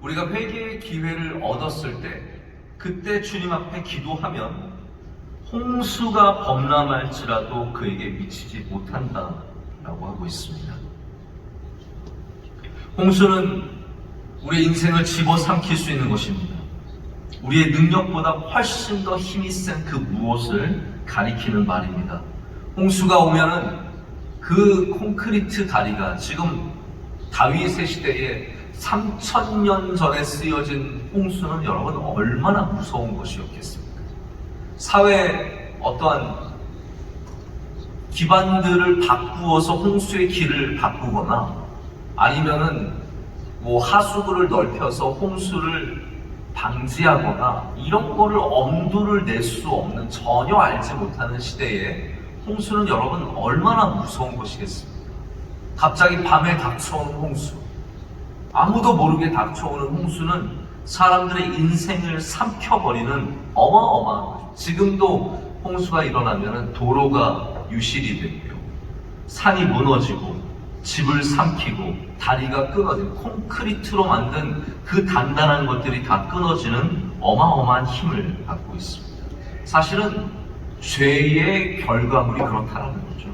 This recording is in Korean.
우리가 회개의 기회를 얻었을 때 그때 주님 앞에 기도하면 홍수가 범람할지라도 그에게 미치지 못한다라고 하고 있습니다. 홍수는 우리의 인생을 집어삼킬 수 있는 것입니다. 우리의 능력보다 훨씬 더 힘이 센 그 무엇을 가리키는 말입니다. 홍수가 오면은 그 콘크리트 다리가 지금 다윗의 시대에 3천 년 전에 쓰여진 홍수는 여러분 얼마나 무서운 것이었겠습니까? 사회 어떠한 기반들을 바꾸어서 홍수의 길을 바꾸거나 아니면은 뭐 하수구를 넓혀서 홍수를 방지하거나 이런 거를 엄두를 낼 수 없는 전혀 알지 못하는 시대에 홍수는 여러분 얼마나 무서운 것이겠습니까? 갑자기 밤에 닥쳐오는 홍수 아무도 모르게 닥쳐오는 홍수는 사람들의 인생을 삼켜버리는 어마어마한 거죠. 지금도 홍수가 일어나면 도로가 유실이 되고요. 산이 무너지고 집을 삼키고 다리가 끊어지고 콘크리트로 만든 그 단단한 것들이 다 끊어지는 어마어마한 힘을 갖고 있습니다. 사실은 죄의 결과물이 그렇다라는 거죠.